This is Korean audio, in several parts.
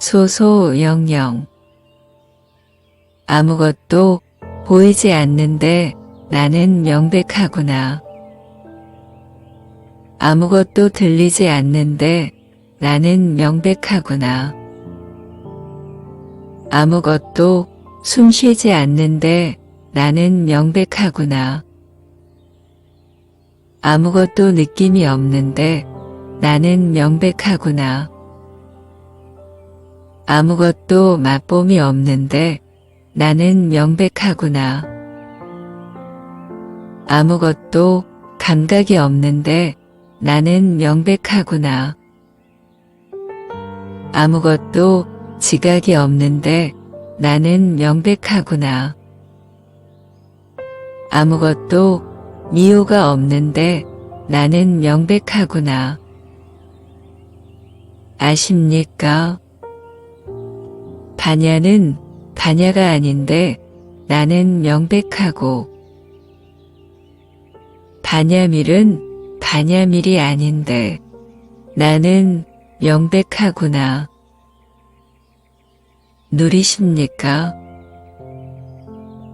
소소영영 아무것도 보이지 않는데 나는 명백하구나. 아무것도 들리지 않는데 나는 명백하구나. 아무것도 숨 쉬지 않는데 나는 명백하구나. 아무것도 느낌이 없는데 나는 명백하구나. 아무것도 맛봄이 없는데 나는 명백하구나. 아무것도 감각이 없는데 나는 명백하구나. 아무것도 지각이 없는데 나는 명백하구나. 아무것도 미호가 없는데 나는 명백하구나. 아십니까? 반야는 반야가 아닌데 나는 명백하고 반야밀은 반야밀이 아닌데 나는 명백하구나. 누리십니까?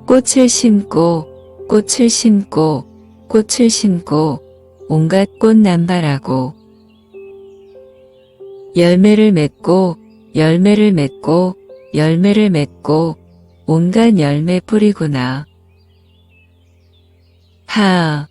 꽃을 심고 꽃을 심고 꽃을 심고 온갖 꽃 남발하고 열매를 맺고 열매를 맺고 열매를 맺고 온갖 열매 뿌리구나. 하,